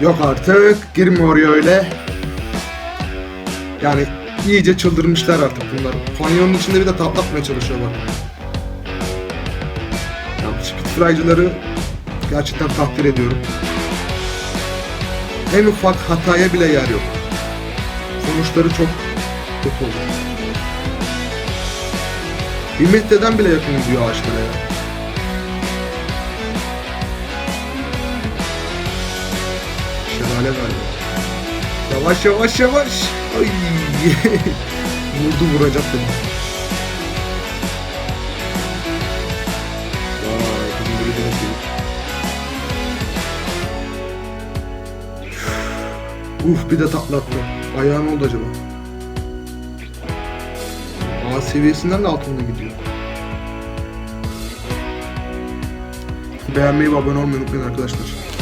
Yok artık. Girme oraya öyle. Yani iyice çıldırmışlar artık bunlar. Fanyonun içinde bir de tatlatmaya çalışıyorlar. Ya Spitfire'cıları gerçekten takdir ediyorum. En ufak hataya bile yer yok. Sonuçları çok kötü olur. Bir metreden bile yakın gidiyor ağaçlara ya. Şelale galiba. Yavaş yavaş yavaş. Ay. Vurdu vuracak beni. Vay? Uf bir de tatlattı. Ayağı ne oldu acaba? A seviyesinden de altında gidiyor. Beğenmeyi ve abone olmayı unutmayın arkadaşlar.